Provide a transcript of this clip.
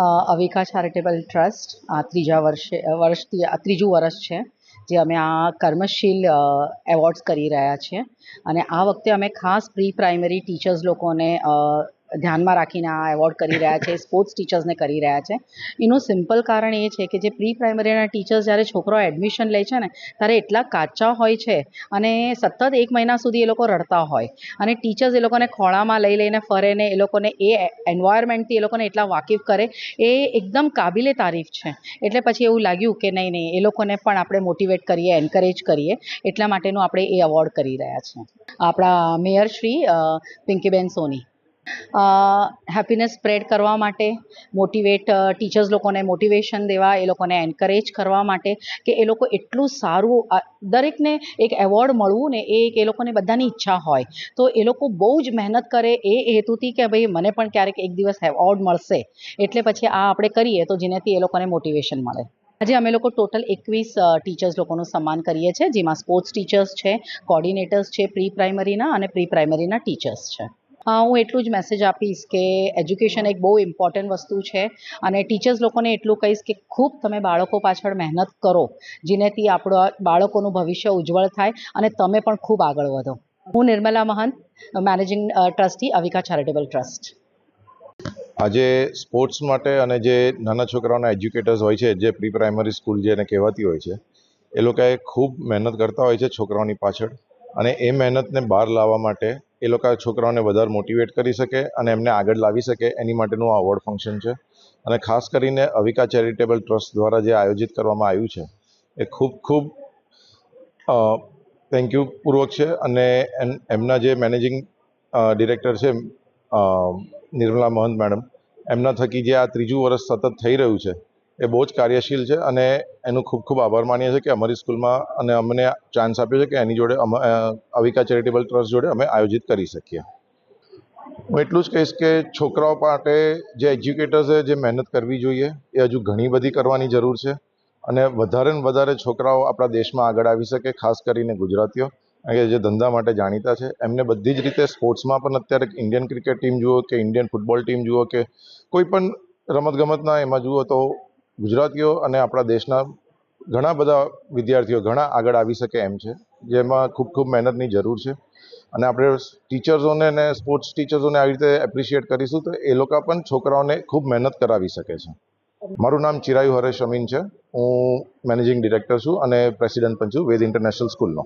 Avika charitable trust આ ત્રીજા વર્ષે વર્ષથી, આ ત્રીજું વર્ષ છે, જે અમે આ કર્મશીલ એવોર્ડ્સ કરી રહ્યા છીએ. અને આ વખતે અમે ખાસ પ્રી પ્રાઇમરી ટીચર્સ લોકોને ધ્યાનમાં રાખીને આ એવોર્ડ કરી રહ્યા છે, સ્પોર્ટ્સ ટીચર્સને કરી રહ્યા છે. એનું સિમ્પલ કારણ એ છે કે જે પ્રી પ્રાઇમરીના ટીચર્સ જ્યારે છોકરાઓ એડમિશન લે છે ને, ત્યારે એટલા કાચા હોય છે અને સતત એક મહિના સુધી એ લોકો રડતા હોય. અને ટીચર્સ એ લોકોને ખોળામાં લઈ લઈને ફરે ને એ લોકોને એ એન્વાયરમેન્ટથી એ લોકોને એટલા વાકેફ કરે, એ એકદમ કાબિલે તારીફ છે. એટલે પછી એવું લાગ્યું કે નહીં નહીં, એ લોકોને પણ આપણે મોટિવેટ કરીએ એન્કરેજ કરીએ, એટલા માટેનું આપણે એ એવોર્ડ કરી રહ્યા છીએ આપણા mayor Shri Pinkiben Soni. Happiness spread કરવા માટે મોટિવેટ ટીચર્સ લોકોને મોટિવેશન દેવા, એ લોકોને એન્કરેજ કરવા માટે કે એ લોકો એટલું સારું દરેકને એક એવોર્ડ મળવું ને એ એક એ લોકોને બધાની ઈચ્છા હોય. તો એ લોકો બહુ જ મહેનત કરે એ હેતુથી કે ભાઈ મને પણ ક્યારેક એક દિવસ એવોર્ડ મળશે. એટલે પછી આ આપણે કરીએ તો જેનાથી એ લોકોને મોટિવેશન મળે. આજે અમે લોકો ટોટલ એકવીસ ટીચર્સ લોકોનું સન્માન કરીએ છીએ, જેમાં સ્પોર્ટ્સ ટીચર્સ છે કોર્ડિનેટર્સ છે પ્રી પ્રાઇમરીના અને પ્રી પ્રાઇમરીના ટીચર્સ છે. હું એટલું જ મેસેજ આપીશ કે એજ્યુકેશન એક બહુ ઇમ્પોર્ટન્ટ વસ્તુ છે અને ટીચર્સ લોકોને એટલું કહીશ કે ખૂબ તમે બાળકો પાછળ મહેનત કરો, જેનાથી આપણો બાળકોનું ભવિષ્ય ઉજ્જવળ થાય અને તમે પણ ખૂબ આગળ વધો. હું Nirmala Mahant managing trustee Avika charitable trust આજે સ્પોર્ટ્સ માટે અને જે નાના છોકરાઓના એજ્યુકેટર્સ હોય છે, જે પ્રી પ્રાઇમરી સ્કૂલ જેને કહેવાતી હોય છે, એ લોકોએ ખૂબ મહેનત કરતા હોય છે છોકરાઓની પાછળ અને એ મહેનતને બહાર લાવવા માટે એ લોકો છોકરાઓને વધારે મોટિવેટ કરી શકે અને એમને આગળ લાવી શકે એની માટેનું આ અવોર્ડ ફંક્શન છે. અને ખાસ કરીને અવિકા ચેરિટેબલ ટ્રસ્ટ દ્વારા જે આયોજિત કરવામાં આવ્યું છે, એ ખૂબ ખૂબ થેન્ક યુ પૂર્વક છે. અને એમ- એમના જે મેનેજિંગ ડિરેક્ટર છે નિર્મલા મહંત મેડમ એમના થકી જે આ ત્રીજું વર્ષ સતત થઈ રહ્યું છે એ બહુ જ કાર્યશીલ છે અને એનું ખૂબ ખૂબ આભાર માનીએ છીએ કે અમારી સ્કૂલમાં અને અમને ચાન્સ આપ્યો છે કે એની જોડે અવિકા ચેરિટેબલ ટ્રસ્ટ જોડે અમે આયોજિત કરી શકીએ. હું એટલું જ કહીશ કે છોકરાઓ માટે જે એજ્યુકેટર્સે જે મહેનત કરવી જોઈએ, એ હજુ ઘણી બધી કરવાની જરૂર છે અને વધારે ને વધારે છોકરાઓ આપણા દેશમાં આગળ આવી શકે, ખાસ કરીને ગુજરાતીઓ. કે જે ધંધા માટે જાણીતા છે, એમને બધી જ રીતે સ્પોર્ટ્સમાં પણ અત્યારે ઇન્ડિયન ક્રિકેટ ટીમ જુઓ કે ઇન્ડિયન ફૂટબોલ ટીમ જુઓ કે કોઈ પણ રમતગમતના એમાં જુઓ તો ગુજરાતીઓ અને આપણા દેશના ઘણા બધા વિદ્યાર્થીઓ ઘણા આગળ આવી શકે એમ છે, જેમાં ખૂબ ખૂબ મહેનતની જરૂર છે. અને આપણે ટીચર્સોને અને સ્પોર્ટ્સ ટીચર્સોને આવી રીતે એપ્રિશિએટ કરીશું તો એ લોકો પણ છોકરાઓને ખૂબ મહેનત કરાવી શકે છે. મારું નામ ચિરાયુ હરેશ અમીન છે. હું મેનેજિંગ ડિરેક્ટર છું અને પ્રેસિડેન્ટ પણ છું વેદ ઇન્ટરનેશનલ સ્કૂલનો.